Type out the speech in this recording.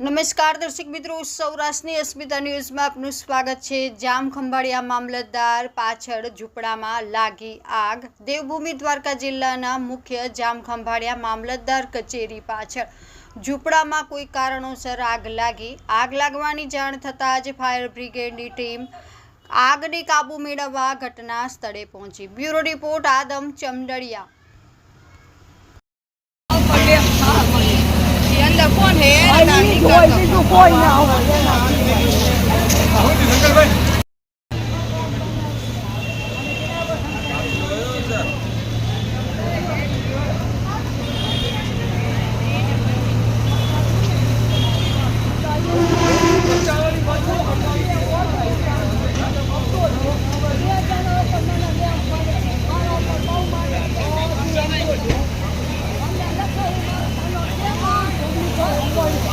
નમસ્કાર દર્શક મિત્રો, સૌરાષ્ટ્રની અસ્મિતા ન્યૂઝમાં આપનું સ્વાગત છે. જામ ખંભાળિયા મામલતદાર પાછળ ઝૂંપડામાં લાગી આગ. દેવભૂમિ દ્વારકા જિલ્લાના મુખ્ય જામ ખંભાળિયા મામલતદાર કચેરી પાછળ ઝૂંપડામાં કોઈ કારણોસર આગ લાગી. આગ લાગવાની જાણ થતાં જ ફાયર બ્રિગેડની ટીમ આગને કાબુ મેળવવા ઘટના સ્થળે પહોંચી. Bureau report Adam ચમડડિયા 过一下啊伙